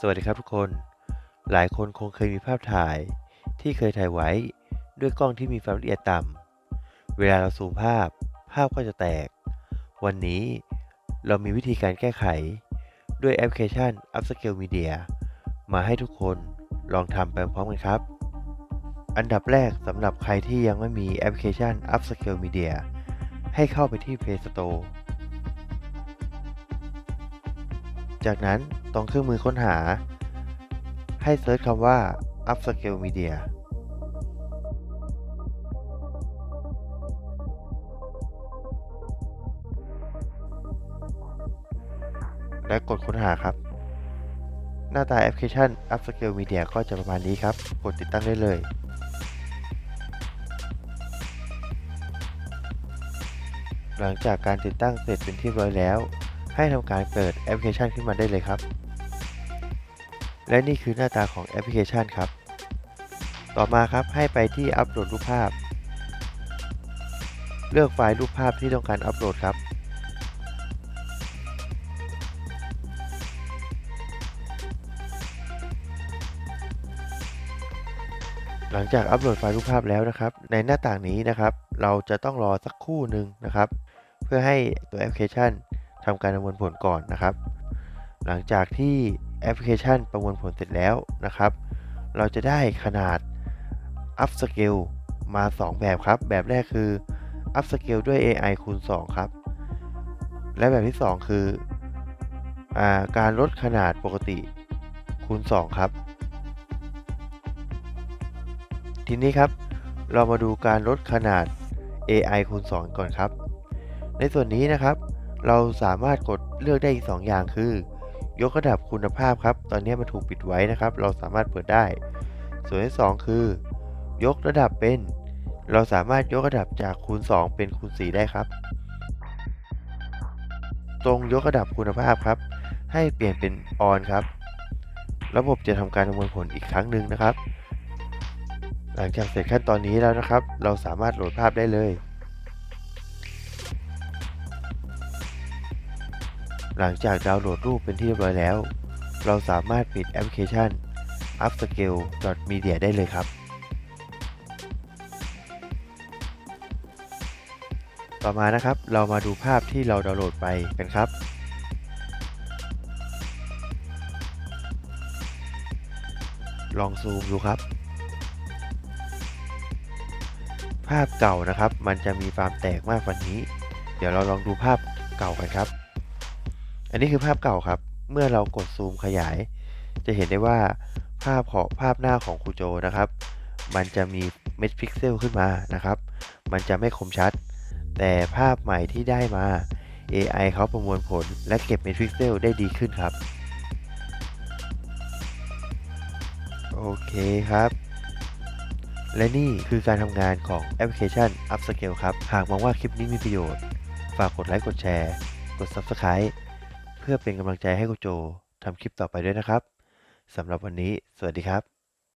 สวัสดีครับทุกคน หลายคนคงเคยมีภาพถ่ายที่เคยถ่ายไว้ด้วยกล้องที่มีความละเอียดต่ำ เวลาเราซูมภาพ ภาพก็จะแตก วันนี้เรามีวิธีการแก้ไข ด้วยแอปพลิเคชัน Upscale Media มาให้ทุกคนลองทำไปพร้อมกันครับ อันดับแรกสำหรับใครที่ยังไม่มีแอปพลิเคชัน Upscale Media ให้เข้าไปที่ Play Store จากนั้นตรงเครื่องมือค้นหา ให้เซิร์ชคำว่า Upscale Media และกดค้นหาครับ หน้าตาแอปพลิเคชัน Upscale Media ก็จะประมาณนี้ครับ กดติดตั้งได้เลย หลังจากการติดตั้งเสร็จเป็นที่เรียบร้อยแล้ว ให้ทำการเปิดแอปพลิเคชันขึ้นมาได้เลยครับ และนี่คือหน้าตาของแอปพลิเคชันครับ ต่อมาครับให้ไปที่อัปโหลดรูปภาพ เลือกไฟล์รูปภาพที่ต้องการอัปโหลดครับหลังจากอัปโหลดไฟล์รูปภาพแล้วนะครับ ในหน้าต่างนี้นะครับ เราจะต้องรอสักครู่หนึ่งนะครับ เพื่อให้ตัวแอปพลิเคชัน ทำการประมวลผลก่อนนะครับ หลังจากที่แอปพลิเคชันประมวลผลเสร็จแล้วนะครับ เราจะได้ขนาด Upscale มา 2 แบบครับ แบบแรกคือ Upscale ด้วย AI คูณ 2 ครับ และแบบที่ 2 คืออการลดขนาดปกติคูณ 2 ครับ ทีนี้ครับ เรามาดูการลดขนาด AI คูณ 2 ก่อนครับ ในส่วนนี้นะครับ เราสามารถกดเลือกได้อีก 2 อย่างคือ ยกระดับคุณภาพครับ ตอนนี้มันถูกปิดไว้นะครับ เราสามารถเปิดได้ ส่วนที่ 2 คือ ยกระดับเป็น เราสามารถยกระดับจากคูณ 2 เป็นคูณ 4 ได้ครับ ตรงยกระดับคุณภาพครับ ให้เปลี่ยนเป็น on ครับ ระบบจะทำการประมวลผลอีกครั้งหนึ่งนะครับ หลังจากเสร็จขั้นตอนนี้แล้วนะครับ เราสามารถโหลดภาพได้เลย หลังจากดาวน์โหลดรูปเป็นที่เรียบร้อยแล้ว เราสามารถปิดแอปพลิเคชัน upscale.media ได้เลยครับ ต่อมานะครับเรามาดูภาพที่เราดาวน์โหลดไปกันครับลองซูมดูครับ ภาพเก่านะครับ มันจะมีความแตกมากกว่านี้ เดี๋ยวเราลองดูภาพเก่ากันครับ อันนี้คือภาพเก่าครับ เมื่อเรากดซูมขยาย จะเห็นได้ว่าภาพของภาพหน้าของครูโจนะครับ มันจะมีเม็ดพิกเซลขึ้นมานะครับ มันจะไม่คมชัด แต่ภาพใหม่ที่ได้มา AI เขาประมวลผลและเก็บเม็ดพิกเซลได้ดีขึ้นครับ โอเคครับ และนี่คือการทำงานของแอปพลิเคชัน Upscale ครับ หากมองว่าคลิปนี้มีประโยชน์ ฝากกดไลค์กดแชร์ กด Subscribe พื่อเป็นกำลังใจให้กูโจทำคลิปต่อไปด้วยนะครับสำหรับวันนี้ สวัสดีครับ